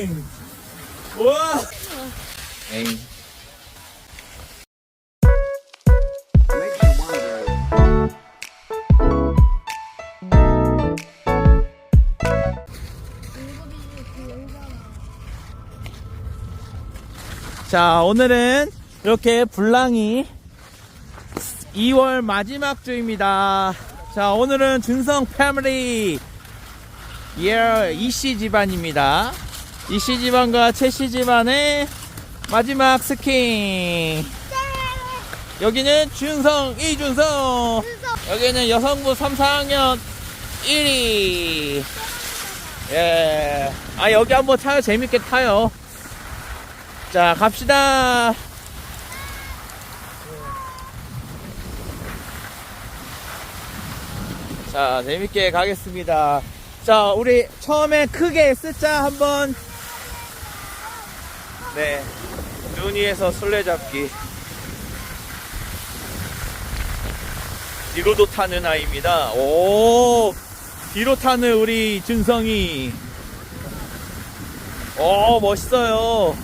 Makes you wonder. 자, 오늘은 이렇게 불랑이 2월 마지막 주입니다. 자, 오늘은 준성 패밀리 예, 이씨 집안입니다. 이씨 집안과 최씨 집안의 마지막 스킨. 여기는 준성, 이준성. 여기는 여성부 3, 4학년 1위. 예. 아, 여기 한번 타요. 재밌게 타요. 자, 갑시다. 자, 재밌게 가겠습니다. 자, 우리 처음에 크게 S자 한번. 네. 눈 위에서 술래잡기. 뒤로도 타는 아이입니다. 오! 뒤로 타는 우리 준성이. 오, 멋있어요.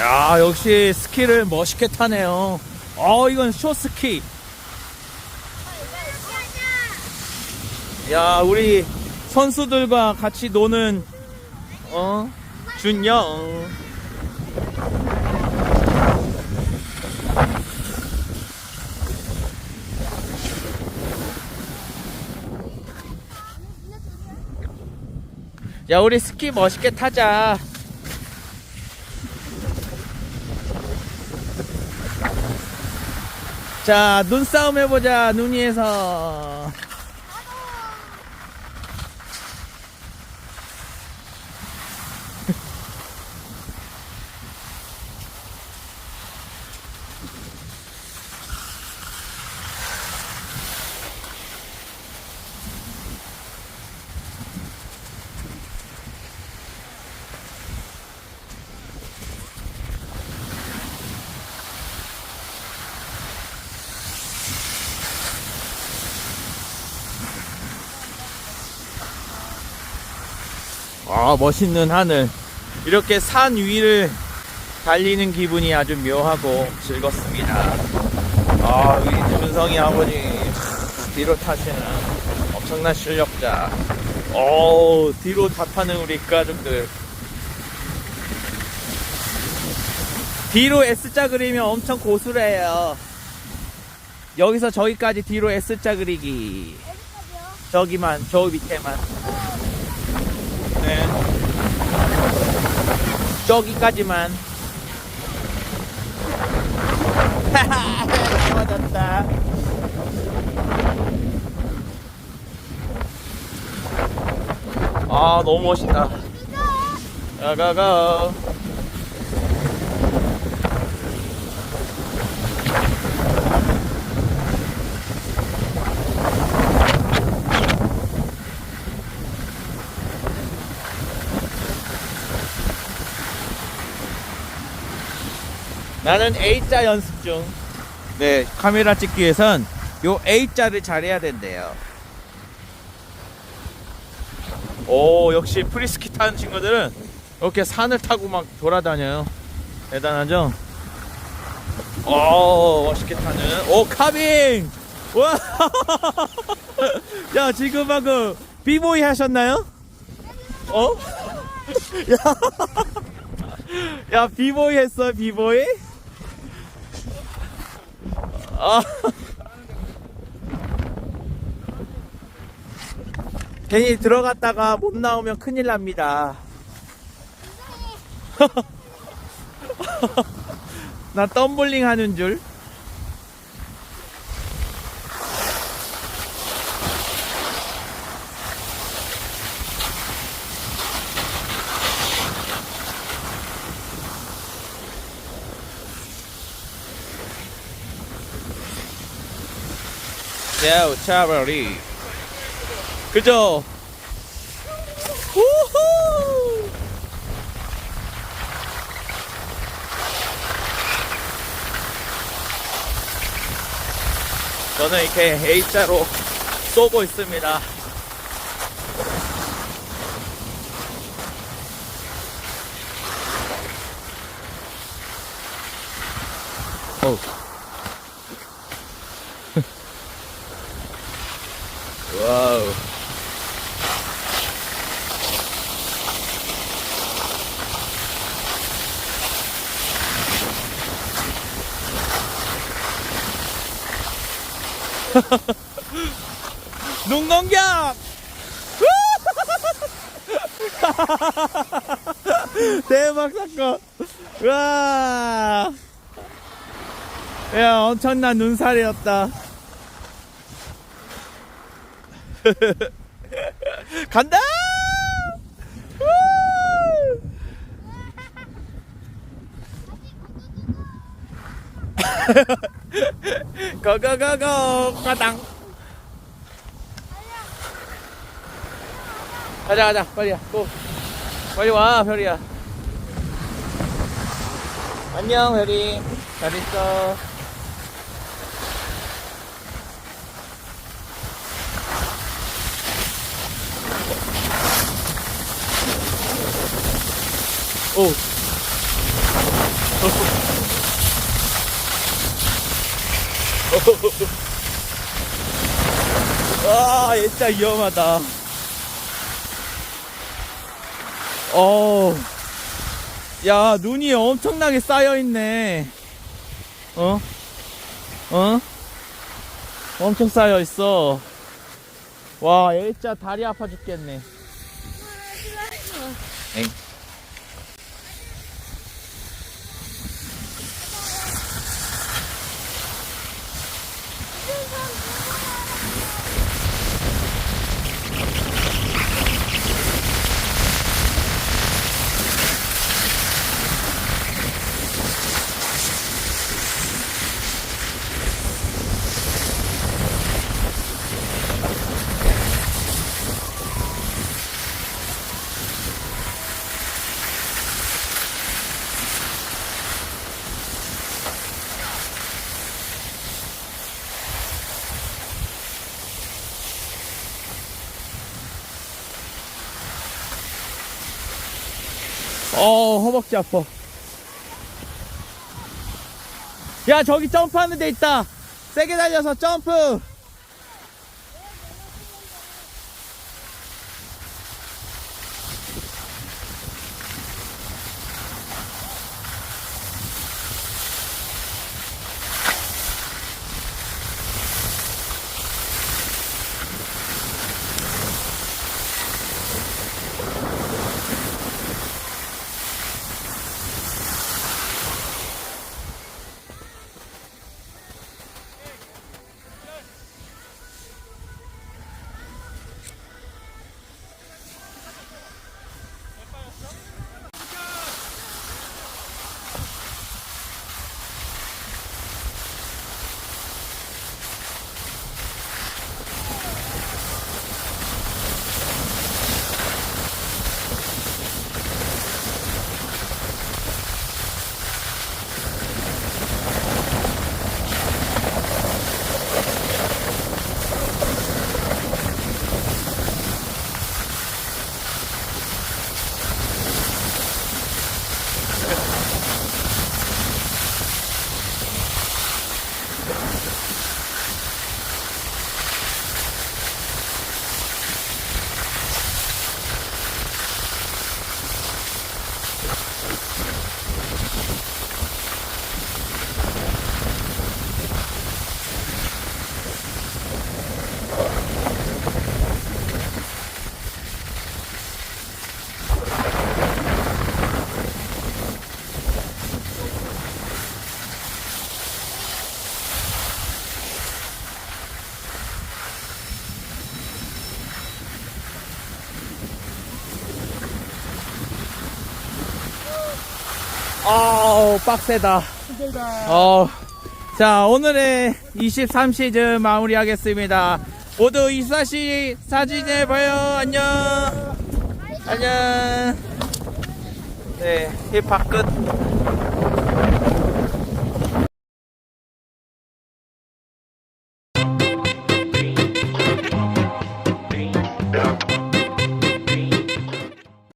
야, 역시 스키를 멋있게 타네요. 어, 이건 쇼스키. 야, 우리 선수들과 같이 노는, 어, 준영. 야, 우리 스키 멋있게 타자. 자, 눈싸움 해보자, 눈 위에서. 아, 멋있는 하늘. 이렇게 산 위를 달리는 기분이 아주 묘하고 즐겁습니다. 아, 우리 준성이 아버지 크, 뒤로 타시는 엄청난 실력자. 오, 뒤로 다 타는 우리 가족들. 뒤로 S자 그리면 엄청 고수래요. 여기서 저기까지 뒤로 S자 그리기. 저기만, 저 밑에만. 네. 저기까지만. 맞았다. 아, 너무 멋있다. 가가가. 나는 A자 연습 중. 네, 카메라 찍기 위해선 요 A자를 잘해야 된대요. 오, 역시 프리스키 타는 친구들은 이렇게 산을 타고 막 돌아다녀요. 대단하죠? 오, 멋있게 타는. 오, 카빙! 와! 야, 지금 방금 비보이 하셨나요? 어? 야, 야 비보이 했어, 비보이? 아. 괜히 들어갔다가 못 나오면 큰일 납니다. 나 덤블링 하는 줄. 야우 차라리 그죠? 우후! 저는 이렇게 A자로 쏘고 있습니다. 어. 와우. 눈공격! 대박 사건! 와! 야, 엄청난 눈살이었다. 간다! 우! 고고고고! 가당 가자 가자. 빨리야. 고. 빨리 와 별이야. 안녕 별이. 잘 있어 오 와, 진짜 위험하다. 어, 야, 눈이 엄청나게 쌓여있네. 어? 어? 엄청 쌓여있어. 와, 진짜 다리 아파 죽겠네. 엥. 어, 허벅지 아파. 야, 저기 점프하는 데 있다. 세게 달려서 점프. 아우, 빡세다. 어, 자, 오늘의 23 시즌 마무리하겠습니다. 모두 24시 사진을 봐요. 안녕. 안녕. 네, 힙합 끝.